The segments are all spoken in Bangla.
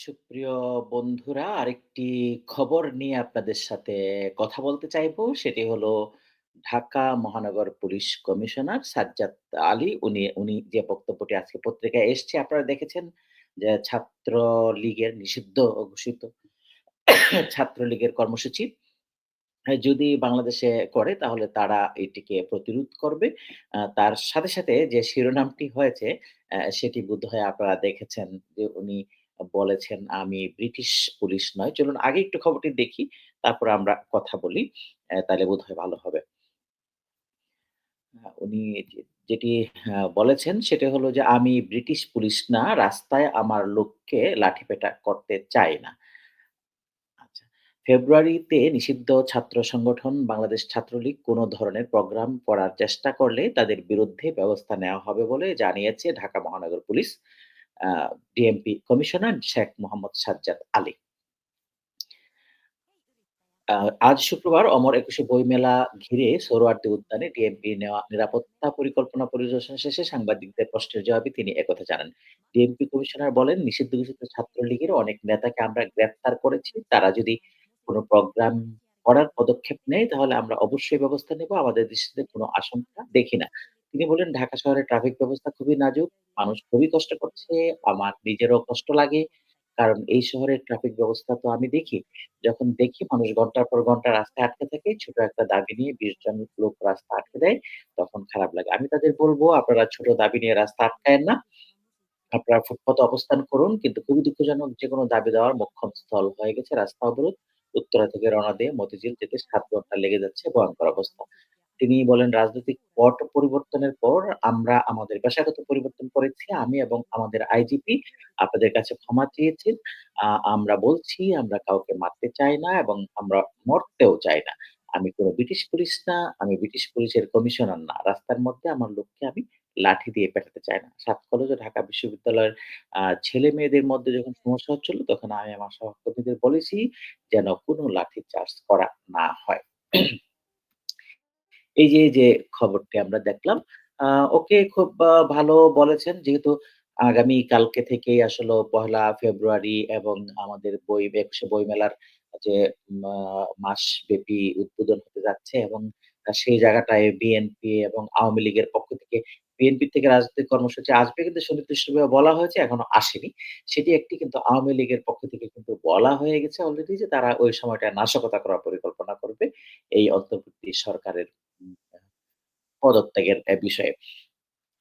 সুপ্রিয় বন্ধুরা, আরেকটি খবর নিয়ে আপনাদের সাথে কথা বলতে চাইব। সেটি হলো ঢাকা মহানগর পুলিশ কমিশনার সাজ্জাদ আলী। উনি উনি যে বক্তব্যটি আজকে পত্রিকায় এসছে আপনারা দেখেছেন যে ছাত্রলীগের নিষিদ্ধ ঘোষিত ছাত্রলীগের কর্মসূচি হ্যাঁ, যদি বাংলাদেশে করে তাহলে তারা এটিকে প্রতিরোধ করবে। তার সাথে, সাথে যে শিরোনামটি হয়েছে সেটি বোধহয় আপনারা দেখেছেন যে উনি বলেছেন, "আমি ব্রিটিশ পুলিশ নয়।" চলুন আগে একটু খবরটি দেখি, তারপরে আমরা কথা বলি। অ্যা তাইলে বোধহয় ভালো হবে। উনি যেটি বলেছেন সেটা হলো যে, "আমি ব্রিটিশ পুলিশ না, রাস্তায় আমার লোককে লাঠিপেটা করতে চাই না।" আচ্ছা। ফেব্রুয়ারিতে নিষিদ্ধ ছাত্র সংগঠন বাংলাদেশ ছাত্রলীগ কোনো ধরনের প্রোগ্রাম করার চেষ্টা করলে তাদের বিরুদ্ধে ব্যবস্থা নেওয়া হবে বলে জানিয়েছে ঢাকা মহানগর police DMP commissioner Sheikh Mohammad Sajjad Ali. আজ শুক্রবার অমর একুশে বইমেলা ঘিরে সোহরাওয়ার্দী উদ্যানে ডিএমপি নেওয়া নিরাপত্তা পরিকল্পনা পরিদর্শন শেষে সাংবাদিকদের প্রশ্নের জবাবে তিনি একথা জানান। ডিএমপি কমিশনার বলেন, "নিষিদ্ধ ঘোষিত ছাত্রলীগের অনেক নেতাকে আমরা গ্রেফতার করেছি। তারা যদি কোন প্রোগ্রাম করার পদক্ষেপ নেয় তাহলে আমরা অবশ্যই ব্যবস্থা নেব। আমাদের দৃষ্টিতে কোন আশঙ্কা দেখি না।" তিনি বলেন, "ঢাকা শহরের ট্রাফিক ব্যবস্থা খুবই নাজুক। মানুষ খুবই কষ্ট করছে। আমার নিজেরও কষ্ট লাগে। কারণ এই শহরের ট্রাফিক ব্যবস্থা তো আমি দেখি। যখন দেখি মানুষ ঘণ্টার পর ঘণ্টা রাস্তায় আটকে থাকে, ছোট একটা দাবি নিয়ে ২০ জন লোক রাস্তা আটকে দেয়, তখন খারাপ লাগে। আমি তাদের বলব, "আপনারা ছোট দাবি নিয়ে রাস্তা আটকায়েন না। আপনারা ফুটপাতে অবস্থান করুন। কিন্তু খুবই দুঃখজনক যেকোনো দাবি দেওয়ার মোক্ষম স্থল হয়ে গেছে রাস্তা অবরোধ। উত্তরা থেকে রওনা দিয়ে মতিঝিল যেতে ৭ ঘণ্টা লেগে যাচ্ছে। ভয়ংকর অবস্থা।" তিনি বলেন, "রাজনৈতিক পট পরিবর্তনের পর আমরা আমাদের পেশাগত পরিবর্তন করেছি। আমি এবং আমাদের আইজিপি আপনাদের কাছে ক্ষমা চেয়েছেন আমরা বলছি আমরা কাউকে মারতে চাই না এবং আমরা মরতেও চাই না। আমি কোন ব্রিটিশ পুলিশ না, আমি ব্রিটিশ পুলিশের কমিশনার না। রাস্তার মধ্যে আমার লোককে আমি লাঠি দিয়ে পেটাতে চাই না।" সাত কলেজ ঢাকা বিশ্ববিদ্যালয়ের আ ছেলে-মেয়েদের মধ্যে যখন সমস্যা হচ্ছিল তখন আমি আমার সহকর্মীদের বলেছি যেন কোন লাঠিচার্জ করা না হয়। এই যে, যে খবরটি আমরা দেখলাম, ওকে খুব ভালো বলেছেন। যেহেতু আগামী কালকে থেকেই আসলে পহেলা ফেব্রুয়ারি এবং আমাদের বই একুশে বইমেলার যে মা মাসব্যাপী উদ্বোধন হতে যাচ্ছে এবং সেই জায়গাটায় বিএনপি এবং আওয়ামী লীগের পক্ষ থেকে বিএনপি থেকে রাজনৈতিক কর্মসূচি আসবে কিন্তু সুনির্দিষ্টভাবে বলা হয়েছে, এখনও আসেনি। সেটি একটি কিন্তু আওয়ামী লীগের পক্ষ থেকে কিন্তু বলা হয়ে গেছে অলরেডি যে তারা ওই সময়টায় নাশকতা করার পরিকল্পনা করবে এই অন্তর্বর্তী সরকারের পদত্যাগের বিষয়ে।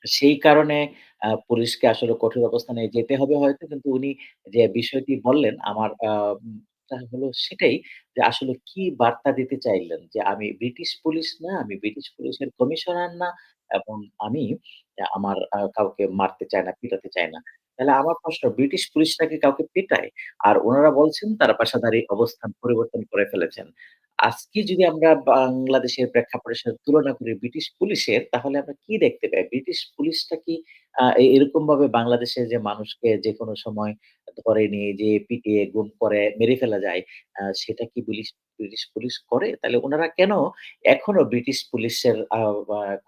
সেই কারণে আহ, পুলিশকে আসলে কঠোর অবস্থানে যেতে হবে হয়তো। কিন্তু উনি যে বিষয়টি বললেন আমার আহ, হলো সেটাই যে আসলে কি বার্তা দিতে চাইলেন? যে আমি ব্রিটিশ পুলিশ না, আমি ব্রিটিশ পুলিশের কমিশনার না এবং আমি আমার আহ, কাউকে মারতে চাই না, পিটাতে চাই না। তাহলে আমার প্রশ্ন ব্রিটিশ পুলিশ নাকি কাউকে পিটায়? আর ওনারা বলছেন তারা পেশাদারি অবস্থান পরিবর্তন করে ফেলেছেন। আজকে যদি আমরা বাংলাদেশের প্রেক্ষাপটের সাথে তুলনা করি ব্রিটিশ পুলিশের, তাহলে আমরা কি দেখতে পাই? ব্রিটিশ পুলিশটা কি আ এ এরকমভাবে বাংলাদেশে যে মানুষকে যেকোনো সময় ধরে নিয়ে যেয়ে পিটিয়ে গুম করে মেরে ফেলা যায়, সেটা কি বিলিশ ব্রিটিশ পুলিশ করে? তাহলে ওনারা কেন এখনও ব্রিটিশ পুলিশের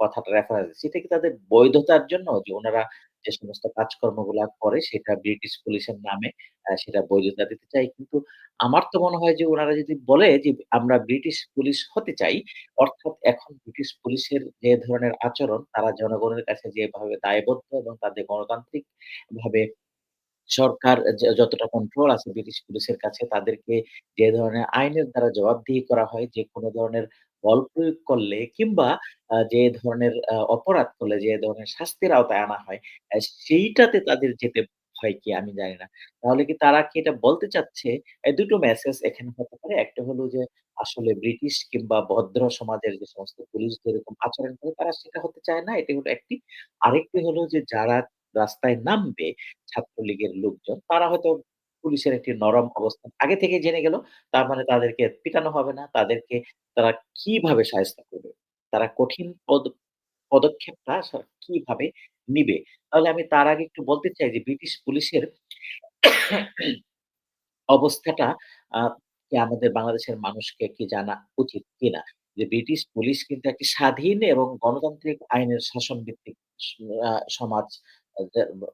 কথাটা রেফারেন্স সেটা কি তাদের বৈধতার জন্য? যে উনারা যে সমস্ত কাজকর্মগুলা করে সেটা ব্রিটিশ পুলিশের নামে সেটা বৈধতা দিতে চায়। কিন্তু আমার তো মনে হয় যে উনারা যদি বলে যে আমরা ব্রিটিশ পুলিশ হতে চাই, অর্থাৎ এখন ব্রিটিশ পুলিশের যে ধরনের আচরণ তারা জনগণের কাছে যেভাবে দায়বদ্ধ এবং তাদের গণতান্ত্রিকভাবে সরকার য যতটা কন্ট্রোল আছে ব্রিটিশ পুলিশের কাছে তাদেরকে যে ধরনের আইনের দ্বারা জবাবদিহি করা হয়, যে কোনো ধরনের বল প্রয়োগ করলে কিংবা যে ধরনের অপরাধ করলে যে ধরনের শাস্তির আওতায় আনা হয়, সেইটাতে তাদের যেতে হয় কি আমি জানি না। তাহলে কি তারা কি এটা বলতে চাচ্ছে এ ২ টো মেসেজ এখানে হতে পারে। একটা হলো যে আসলে ব্রিটিশ কিংবা ভদ্র সমাজের যে সমস্ত পুলিশ যেরকম আচরণ করে তারা সেটা হতে চায় না। এটি হলো একটি। আরেকটি হলো যে যারা রাস্তায় নামবে ছাত্রলীগের লোকজন, তারা হয়তো পুলিশের একটি নরম অবস্থান আগে থেকেই জেনে গেল। তার মানে তাদেরকে পিটানো হবে না। তাদেরকে তারা কীভাবে শায়েস্তা করবে? তারা কঠিন পদ, পদক্ষেপটা কীভাবে নিবে? তাহলে আমি তার আগে একটু বলতে চাই যে, ব্রিটিশ পুলিশের অবস্থাটা আমাদের বাংলাদেশের মানুষকে কি জানা উচিত কিনা? যে, ব্রিটিশ পুলিশ কিন্তু একটি স্বাধীন এবং গণতান্ত্রিক আইনের শাসন ভিত্তিক সমাজ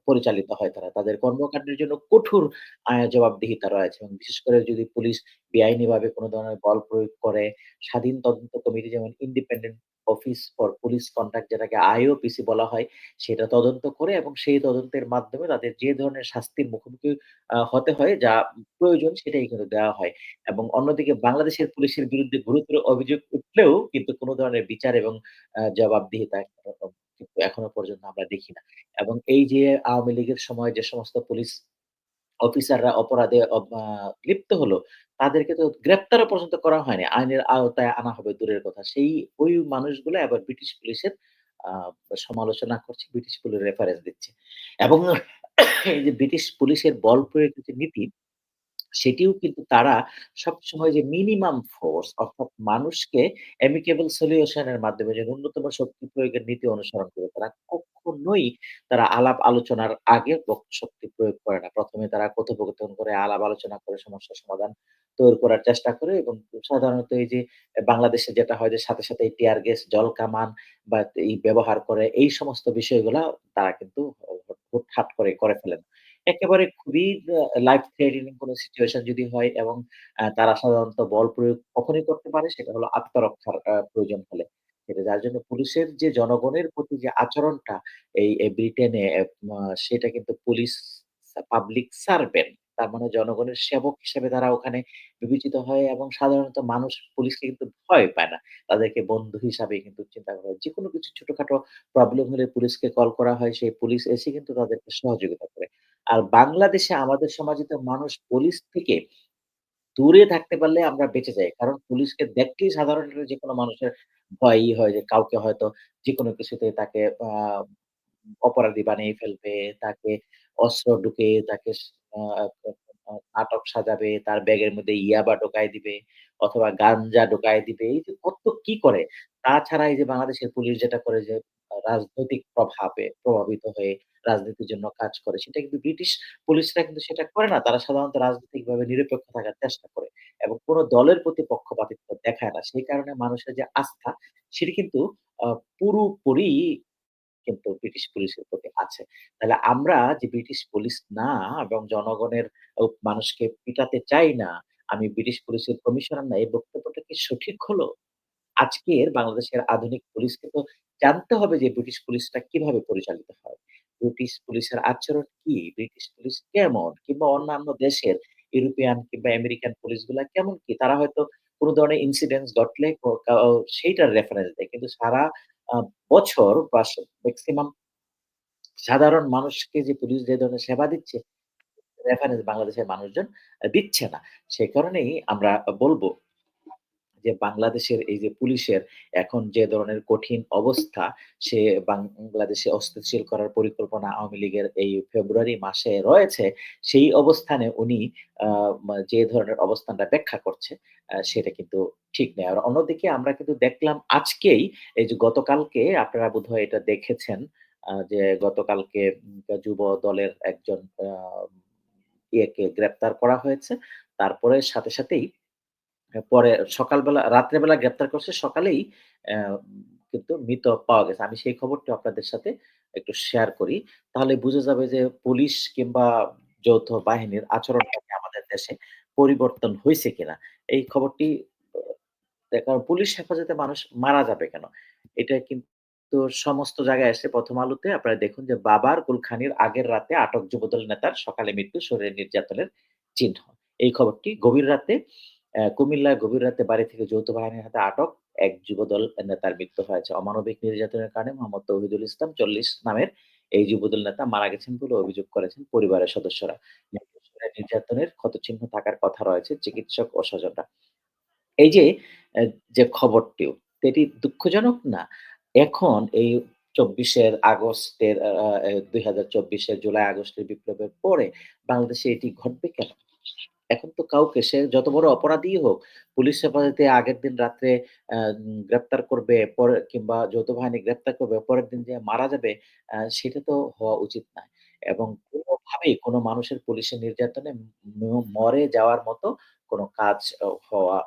পরিচালিত হয় তারা। তাদের কর্মকান্ডের জন্য কঠোর জবাবদিহিতা রয়েছে এবং বিশেষ করে যদি পুলিশ বেআইনিভাবে কোন ধরনের বল প্রয়োগ করে, স্বাধীন তদন্ত কমিটি যেমন independent office for police conduct যেটাকে আইওপিসি বলা হয়, সেটা তদন্ত করে এবং সেই তদন্তের মাধ্যমে তাদের যে ধরনের শাস্তির মুখোমুখি হতে হয় যা প্রয়োজন সেটাই কিন্তু দেওয়া হয়। এবং অন্যদিকে বাংলাদেশের পুলিশের বিরুদ্ধে গুরুতর অভিযোগ উঠলেও কিন্তু কোনো ধরনের বিচার এবং জবাবদিহিতা এখনও পর্যন্ত আমরা দেখি না। এবং এই যে আওয়ামী লীগের সময় যে সমস্ত পুলিশ অফিসাররা অপরাধে লিপ্ত হলো, তাদেরকে তো গ্রেপ্তারও পর্যন্ত করা হয়নি। আইনের আওতায় আনা হবে দূরের কথা। সেই ওই মানুষগুলো আবার ব্রিটিশ পুলিশের সমালোচনা করছে, ব্রিটিশ পুলিশ রেফারেন্স দিচ্ছে। এবং এই যে ব্রিটিশ পুলিশের বল প্রয়োগের যে নীতি, সেটিও কিন্তু তারা সবসময় যে মিনিমাম ফোর্স অর্থাৎ মানুষকে অ্যামিকেবল সলিউশন এর মাধ্যমে যে ন্যূনতম শক্তি প্রয়োগের নীতি অনুসরণ করে। তারা কখনোই তারা আলাপ আলোচনার আগে শক্তি প্রয়োগ করে না। প্রথমে তারা কথোপকথন করে আলাপ আলোচনা করে সমস্যার সমাধান তৈরি করার চেষ্টা করে এবং সাধারণত এই যে বাংলাদেশে যেটা হয় যে সাথে, সাথে টিয়ার গ্যাস, জল কামান বা এই ব্যবহার করে এই সমস্ত বিষয়গুলা তারা কিন্তু হুটহাট করে, করে ফেলে না। একেবারে খুবই লাইফ থ্রেটেনিং কোন সিচুয়েশন যদি হয় এবং আ তারা সাধারণত বল প্রয়োগ কখনই করতে পারে, সেটা হলো আত্মরক্ষার প্রয়োজন হলে। এটা যার জন্য পুলিশের যে জনগণের প্রতি যে আচরণটা এই ব্রিটেনে সেটা কিন্তু পুলিশ পাবলিক সার্ভেন্ট। তার মানে জনগণের সেবক হিসেবে তারা ওখানে বিবেচিত হয় এবং সাধারণত মানুষ পুলিশকে কিন্তু ভয় পায় না। তাদেরকে বন্ধু হিসাবে কিন্তু চিন্তা করা হয়। যেকোনো কিছু ছোটখাটো প্রবলেম হলে পুলিশকে কল করা হয়। সেই পুলিশ এসে কিন্তু তাদেরকে সহযোগিতা করে। আর বাংলাদেশে আমাদের সমাজে তো মানুষ পুলিশ থেকে দূরে থাকতে পারলে আমরা বেঁচে যাই। কারণ পুলিশকে দেখলেই সাধারণত যেকোনো মানুষের ভয়ই হয় যে কাউকে হয়তো যে কোনো কিছুতে তাকে অপরাধী বানিয়ে ফেলবে, তাকে অস্ত্র ঢুকে তাকে আটক সাজাবে, তার ব্যাগের মধ্যে ইয়াবা ঢুকায় দিবে অথবা গাঞ্জা ঢুকায় দিবে। এই যে কত কি করে। তাছাড়া এই যে বাংলাদেশের পুলিশ যেটা করে যে রাজনৈতিক প্রভাবে প্রভাবিত হয়ে রাজনীতির জন্য কাজ করে। সেটা কিন্তু ব্রিটিশ পুলিশরা কিন্তু সেটা করে না। তারা সাধারণত রাজনৈতিকভাবে নিরপেক্ষ থাকার চেষ্টা করে এবং কোন দলের প্রতি পক্ষপাতিত্ব দেখায় না। সেই কারণে মানুষের যে আস্থা সেটি কিন্তু পুরোপুরি কিন্তু ব্রিটিশ পুলিশের প্রতি আছে। তাহলে আমরা যে ব্রিটিশ পুলিশ না এবং জনগণের মানুষকে পিটাতে চাই না, আমি ব্রিটিশ পুলিশের কমিশনার না এই বক্তব্যটা কি সঠিক হলো? আজকের বাংলাদেশের আধুনিক পুলিশকে তো জানতে হবে যে ব্রিটিশ পুলিশটা কীভাবে পরিচালিত হয়। ব্রিটিশ পুলিশের আচরণ কি? ব্রিটিশ পুলিশ কেমন? কিংবা অন্যান্য দেশের ইউরোপিয়ান কিংবা আমেরিকান পুলিশগুলা কেমন কি? তারা হয়তো কোনো ধরনের ইনসিডেন্টস ঘটলে সেইটার রেফারেন্স দেয়। কিন্তু সারা বছর বা ম্যাক্সিমাম সাধারণ মানুষকে যে পুলিশ যে ধরনের সেবা দিচ্ছে, রেফারেন্স বাংলাদেশের মানুষজন দিচ্ছে না। সে কারণেই আমরা বলব যে বাংলাদেশের এই যে পুলিশের এখন যে ধরনের কঠিন অবস্থা, সে বাংলাদেশে অস্থিতিশীল করার পরিকল্পনা আওয়ামী লীগের এই ফেব্রুয়ারি মাসে রয়েছে। সেই অবস্থানে উনি যে ধরনের অবস্থানটা ব্যাখ্যা করছে, সেটা কিন্তু ঠিক নেই। আর অন্যদিকে আমরা কিন্তু দেখলাম আজকেই এই যে গতকালকে আপনারা বোধহয় এটা দেখেছেন যে গতকালকে যুব দলের একজন ইয়েকে গ্রেপ্তার করা হয়েছে। তারপরে সাথে সাথেই পরে সকালবেলা রাত্রে বেলা গ্রেপ্তার করছে, সকালেই কিন্তু মৃত পাওয়া গেছে। আমি সেই খবরটা আপনাদের সাথে একটু শেয়ার করি। তাহলে বুঝা যাবে যে পুলিশ কিংবা যৌথ বাহিনীর আচরণটা কি আমাদের দেশে পরিবর্তন হয়েছে কিনা। এই খবরটি দেখার পুলিশ হেফাজতে মানুষ মারা যাবে কেন? এটা কিন্তু সমস্ত জায়গায় এসে প্রথম আলোতে আপনারা দেখুন যে বাবার কুলখানির আগের রাতে আটক যুবদল নেতার সকালে মৃত্যু শরীরে নির্যাতনের চিহ্ন। এই খবরটি গভীর রাতে কুমিল্লায় গভীর রাতে বাড়ি থেকে যৌথ বাহিনীর হাতে আটক এক যুবদল নেতার মৃত্যু হয়েছে। অমানবিক নির্যাতনের কারণে মোহাম্মদ তৌহিদুল ইসলাম ৪০ নামের এই যুবদল নেতা মারা গেছেন বলে অভিযোগ করেছেন পরিবারের সদস্যরা। নির্যাতনের ক্ষতচিহ্ন থাকার কথা রয়েছে চিকিৎসক ও স্বজনরা। এই যে, যে খবরটিও এটি দুঃখজনক না? এখন এই চব্বিশের আগস্টের আ এ ২০২৪ জুলাই আগস্টের বিপ্লবের পরে বাংলাদেশে এটি ঘটবে কেন? এখন তো কাউকে সে যত বড় অপরাধীই হোক, পুলিশ হেফাজতে আগের দিন রাত্রে গ্রেপ্তার করবে পরে কিংবা যৌথ বাহিনী গ্রেপ্তার করবে, পরের দিন যেয়ে মারা যাবে, সেটা তো হওয়া উচিত না। এবং কোনোভাবেই কোনো মানুষের পুলিশের নির্যাতনে মরে যাওয়ার মতো কোনো কাজ হওয়া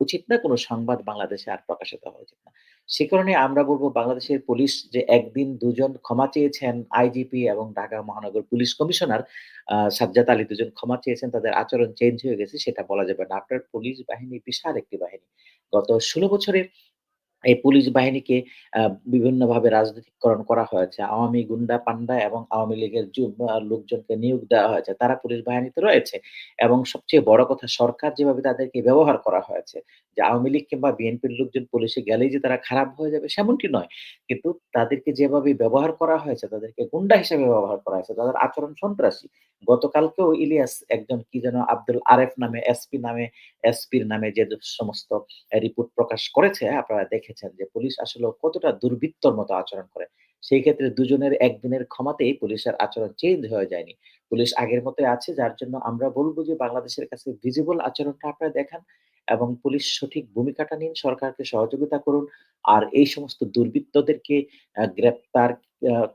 উচিত না, কোনো সংবাদ বাংলাদেশে আর প্রকাশিত হওয়া উচিত না। সে কারণে আমরা বলব বাংলাদেশের পুলিশ যে একদিন দুজন ক্ষমা চেয়েছেন আইজিপি এবং ঢাকা মহানগর পুলিশ কমিশনার সাজ্জাদ আলী দুজন ক্ষমা চেয়েছেন, তাদের আচরণ চেঞ্জ হয়ে গেছে সেটা বলা যাবে না। আপনার পুলিশ বাহিনী বিশাল একটি বাহিনী। গত ১৬ বছরে এই পুলিশ বাহিনীকে বিভিন্নভাবে রাজনৈতিককরণ করা হয়েছে। আওয়ামী গুন্ডা পান্ডা এবং আওয়ামী লীগের লোকজনকে নিয়োগ দেওয়া হয়েছে। তারা পুলিশ বাহিনীতে রয়েছে এবং সবচেয়ে বড় কথা সরকার যেভাবে তাদেরকে ব্যবহার করা হয়েছে যে আওয়ামী লীগ কিংবা বিএনপির লোকজন পুলিশে গেলেই যে তারা খারাপ হয়ে যাবে সেমনটি নয়। কিন্তু তাদেরকে যেভাবে ব্যবহার করা হয়েছে, তাদেরকে গুন্ডা হিসেবে ব্যবহার করা হয়েছে। তাদের আচরণ সন্ত্রাসী। গতকালকেও ইলিয়াস একজন কি যেন আব্দুল আরেফ নামে এসপি নামে এসপির নামে যে সমস্ত রিপোর্ট প্রকাশ করেছে আপনারা দেখেছেন যে পুলিশ আসলে কতটা দুর্বৃত্তর মতো আচরণ করে। সেই ক্ষেত্রে দুজনের একদিনের ক্ষমাতেই পুলিশের আচরণ চেঞ্জ হয়ে যায়নি। পুলিশ আগের মতোই আছে, যার জন্য আমরা বলব যে বাংলাদেশের কাছে ভিজিবল আচরণটা আপনারা দেখান এবং পুলিশ সঠিক ভূমিকাটা নিন, সরকারকে সহযোগিতা করুন। আর এই সমস্ত দুর্বৃত্তদেরকে গ্রেপ্তার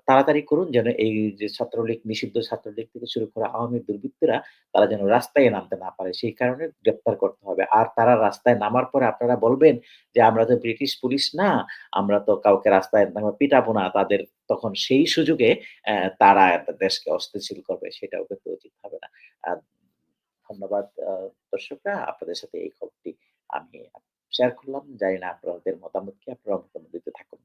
তাড়াতাড়ি করুন যেন এই যে ছাত্রলীগ, নিষিদ্ধ ছাত্রলীগ থেকে শুরু করে আওয়ামী দুর্বৃত্তরা তারা যেন রাস্তায় নামতে না পারে। সেই কারণে গ্রেপ্তার করতে হবে। আর তারা রাস্তায় নামার পরে আপনারা বলবেন যে, "আমরা তো ব্রিটিশ পুলিশ না। আমরা তো কাউকে রাস্তায় নামা পিটাবো না।" তাদের তখন সেই সুযোগে তারা দেশকে অস্থিতিশীল করবে। সেটাও কিন্তু উচিত হবে না। ধন্যবাদ দর্শকরা। আপনাদের সাথে এই খবরটি আমি শেয়ার করলাম। জানি না আপনাদের মতামতকে আপনারা মতামত দিতে থাকুন।